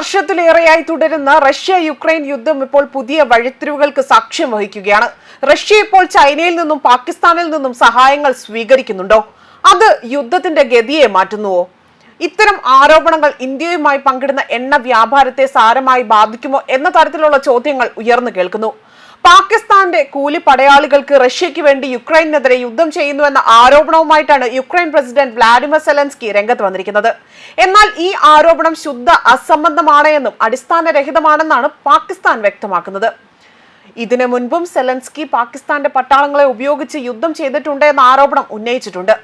വർഷത്തിലേറെയായി തുടരുന്ന Russia Ukraine യുദ്ധം ഇപ്പോൾ പുതിയ വഴിത്തിരിവുകൾക്ക് സാക്ഷ്യം വഹിക്കുകയാണ്. റഷ്യ ഇപ്പോൾ ചൈനയിൽ നിന്നും പാകിസ്ഥാനിൽ നിന്നും സഹായങ്ങൾ സ്വീകരിക്കുന്നുണ്ടോ? അത് യുദ്ധത്തിന്റെ ഗതിയെ മാറ്റുന്നുവോ? ഇത്തരം ആരോപണങ്ങൾ ഇന്ത്യയുമായി പങ്കിടുന്ന എണ്ണ വ്യാപാരത്തെ സാരമായി ബാധിക്കുമോ എന്ന തരത്തിലുള്ള ചോദ്യങ്ങൾ ഉയർന്നു കേൾക്കുന്നു. പാകിസ്ഥാന്റെ കൂലി പടയാളികൾക്ക് റഷ്യയ്ക്ക് വേണ്ടി യുക്രൈനെതിരെ യുദ്ധം ചെയ്യുന്നുവെന്ന ആരോപണവുമായിട്ടാണ് യുക്രൈൻ പ്രസിഡന്റ് വ്ളാഡിമിർ സെലൻസ്കി രംഗത്ത് വന്നിരിക്കുന്നത്. എന്നാൽ ഈ ആരോപണം ശുദ്ധ അസംബന്ധമാണ് എന്നും അടിസ്ഥാനരഹിതമാണെന്നാണ് പാകിസ്ഥാൻ വ്യക്തമാക്കുന്നത്. ഇതിനു മുൻപും സെലൻസ്കി പാകിസ്ഥാന്റെ പട്ടാളങ്ങളെ ഉപയോഗിച്ച് യുദ്ധം ചെയ്തിട്ടുണ്ട് എന്ന ആരോപണം ഉന്നയിച്ചിട്ടുണ്ട്.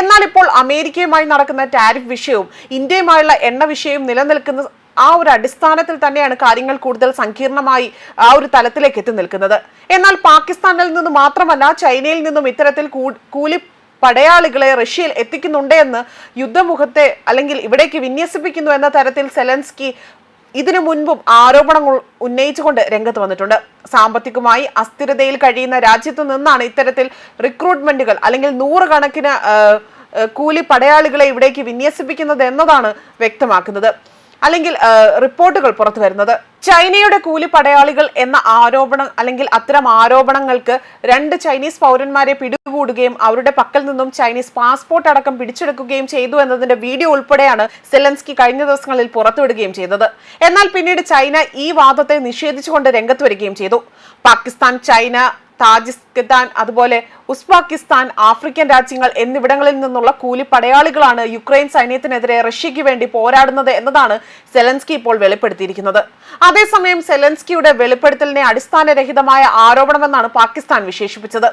എന്നാൽ ഇപ്പോൾ അമേരിക്കയുമായി നടക്കുന്ന ടാരിഫ് വിഷയവും ഇന്ത്യയുമായുള്ള എണ്ണ വിഷയവും നിലനിൽക്കുന്ന ആ ഒരു അടിസ്ഥാനത്തിൽ തന്നെയാണ് കാര്യങ്ങൾ കൂടുതൽ സങ്കീർണമായി ആ ഒരു തലത്തിലേക്ക് എത്തി നിൽക്കുന്നത്. എന്നാൽ പാകിസ്ഥാനിൽ നിന്ന് മാത്രമല്ല ചൈനയിൽ നിന്നും ഇത്തരത്തിൽ കൂലി പടയാളികളെ റഷ്യയിൽ എത്തിക്കുന്നുണ്ട് എന്ന് യുദ്ധമുഖത്തെ അല്ലെങ്കിൽ ഇവിടേക്ക് വിന്യസിപ്പിക്കുന്നു എന്ന തരത്തിൽ സെലൻസ്കി ഇതിനു മുൻപും ആരോപണങ്ങൾ ഉന്നയിച്ചുകൊണ്ട് രംഗത്ത് വന്നിട്ടുണ്ട്. സാമ്പത്തികമായി അസ്ഥിരതയിൽ കഴിയുന്ന രാജ്യത്തു നിന്നാണ് ഇത്തരത്തിൽ റിക്രൂട്ട്മെന്റുകൾ അല്ലെങ്കിൽ നൂറുകണക്കിന് കൂലി പടയാളികളെ ഇവിടേക്ക് വിന്യസിപ്പിക്കുന്നത് എന്നതാണ് വ്യക്തമാക്കുന്നത്. അല്ലെങ്കിൽ റിപ്പോർട്ടുകൾ പുറത്തു വരുന്നത്. ചൈനയുടെ കൂലി പടയാളികൾ എന്ന ആരോപണം അല്ലെങ്കിൽ അത്തരം ആരോപണങ്ങൾക്ക് രണ്ട് ചൈനീസ് പൗരന്മാരെ പിടികൂടുകയും അവരുടെ പക്കൽ നിന്നും ചൈനീസ് പാസ്പോർട്ട് അടക്കം പിടിച്ചെടുക്കുകയും ചെയ്തു എന്നതിന്റെ വീഡിയോ ഉൾപ്പെടെയാണ് സെലൻസ്കി കഴിഞ്ഞ ദിവസങ്ങളിൽ പുറത്തുവിടുകയും ചെയ്തത്. എന്നാൽ പിന്നീട് ചൈന ഈ വാദത്തെ നിഷേധിച്ചുകൊണ്ട് രംഗത്ത് വരികയും ചെയ്തു. പാകിസ്ഥാൻ ചൈന താജിക്കിസ്ഥാൻ അതുപോലെ ഉസ്ബാക്കിസ്ഥാൻ ആഫ്രിക്കൻ രാജ്യങ്ങൾ എന്നിവിടങ്ങളിൽ നിന്നുള്ള കൂലി പടയാളികളാണ് യുക്രൈൻ സൈന്യത്തിനെതിരെ റഷ്യയ്ക്ക് വേണ്ടി പോരാടുന്നത് എന്നതാണ് സെലൻസ്കി ഇപ്പോൾ വെളിപ്പെടുത്തിയിരിക്കുന്നത്. അതേസമയം സെലൻസ്കിയുടെ വെളിപ്പെടുത്തലിനെ അടിസ്ഥാനരഹിതമായ ആരോപണമെന്നാണ് പാകിസ്ഥാൻ വിശേഷിപ്പിച്ചത്.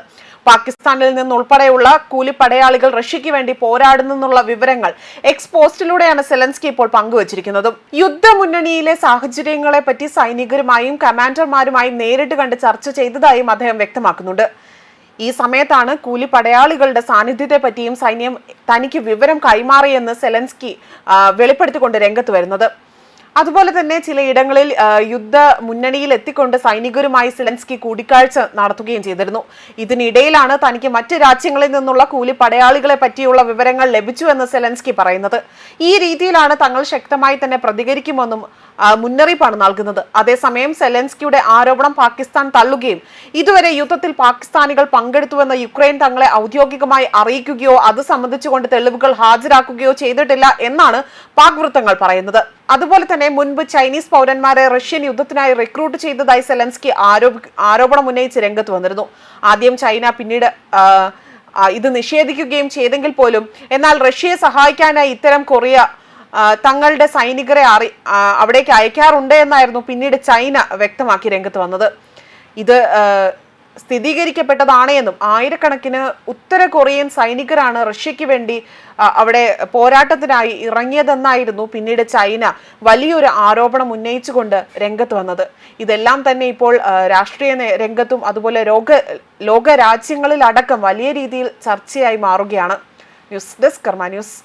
പാകിസ്ഥാനിൽ നിന്നുൾപ്പെടെയുള്ള കൂലി പടയാളികൾ റഷ്യയ്ക്ക് വേണ്ടി പോരാടുന്നെന്നുള്ള വിവരങ്ങൾ എക്സ് പോസ്റ്റിലൂടെയാണ് സെലൻസ്കി ഇപ്പോൾ പങ്കുവച്ചിരിക്കുന്നതും. യുദ്ധമുന്നണിയിലെ സാഹചര്യങ്ങളെ പറ്റി സൈനികരുമായും കമാൻഡർമാരുമായും നേരിട്ട് കണ്ട് ചർച്ച ചെയ്തതായും അദ്ദേഹം വ്യക്തമാക്കുന്നുണ്ട്. ഈ സമയത്താണ് കൂലി പടയാളികളുടെ സാന്നിധ്യത്തെ പറ്റിയും സൈന്യം തനിക്ക് വിവരം കൈമാറിയെന്ന് സെലൻസ്കി വെളിപ്പെടുത്തിക്കൊണ്ട് രംഗത്ത് വരുന്നത്. അതുപോലെ തന്നെ ചിലയിടങ്ങളിൽ യുദ്ധ മുന്നണിയിൽ എത്തിക്കൊണ്ട് സൈനികരുമായി സെലൻസ്കി കൂടിക്കാഴ്ച നടത്തുകയും ചെയ്തിരുന്നു. ഇതിനിടയിലാണ് തനിക്ക് മറ്റ് രാജ്യങ്ങളിൽ നിന്നുള്ള കൂലി പടയാളികളെ പറ്റിയുള്ള വിവരങ്ങൾ ലഭിച്ചു എന്ന് സെലൻസ്കി പറയുന്നത്. ഈ രീതിയിലാണ് തങ്ങൾ ശക്തമായി തന്നെ പ്രതികരിക്കുമെന്നും മുന്നറിയിപ്പാണ് നൽകുന്നത്. അതേസമയം സെലൻസ്കിയുടെ ആരോപണം പാകിസ്ഥാൻ തള്ളുകയും ഇതുവരെ യുദ്ധത്തിൽ പാകിസ്ഥാനികൾ പങ്കെടുത്തുവെന്ന് യുക്രൈൻ തങ്ങളെ ഔദ്യോഗികമായി അറിയിക്കുകയോ അത് സംബന്ധിച്ചുകൊണ്ട് തെളിവുകൾ ഹാജരാക്കുകയോ ചെയ്തിട്ടില്ല എന്നാണ് പാക് വൃത്തങ്ങൾ പറയുന്നത്. അതുപോലെ തന്നെ മുൻപ് ചൈനീസ് പൗരന്മാരെ റഷ്യൻ യുദ്ധത്തിനായി റിക്രൂട്ട് ചെയ്തതായി സെലൻസ്കി ആരോപ ആരോപണം ഉന്നയിച്ച് രംഗത്ത് വന്നിരുന്നു. ആദ്യം ചൈന പിന്നീട് ഇത് നിഷേധിക്കുകയും ചെയ്തെങ്കിൽ പോലും എന്നാൽ റഷ്യയെ സഹായിക്കാനായി ഇത്തരം കൊറിയ തങ്ങളുടെ സൈനികരെ അറി അവിടേക്ക് അയക്കാറുണ്ട് എന്നായിരുന്നു പിന്നീട് ചൈന വ്യക്തമാക്കി രംഗത്ത് വന്നത്. ഇത് സ്ഥിരീകരിക്കപ്പെട്ടതാണ് എന്നും ആയിരക്കണക്കിന് ഉത്തര കൊറിയൻ സൈനികരാണ് റഷ്യയ്ക്ക് വേണ്ടി അവിടെ പോരാട്ടത്തിനായി ഇറങ്ങിയതെന്നായിരുന്നു പിന്നീട് ചൈന വലിയൊരു ആരോപണം ഉന്നയിച്ചുകൊണ്ട് രംഗത്ത് വന്നത്. ഇതെല്ലാം തന്നെ ഇപ്പോൾ രാഷ്ട്രീയ രംഗത്തും അതുപോലെ ലോക ലോക രാജ്യങ്ങളിലടക്കം വലിയ രീതിയിൽ ചർച്ചയായി മാറുകയാണ്. News desk Karma news.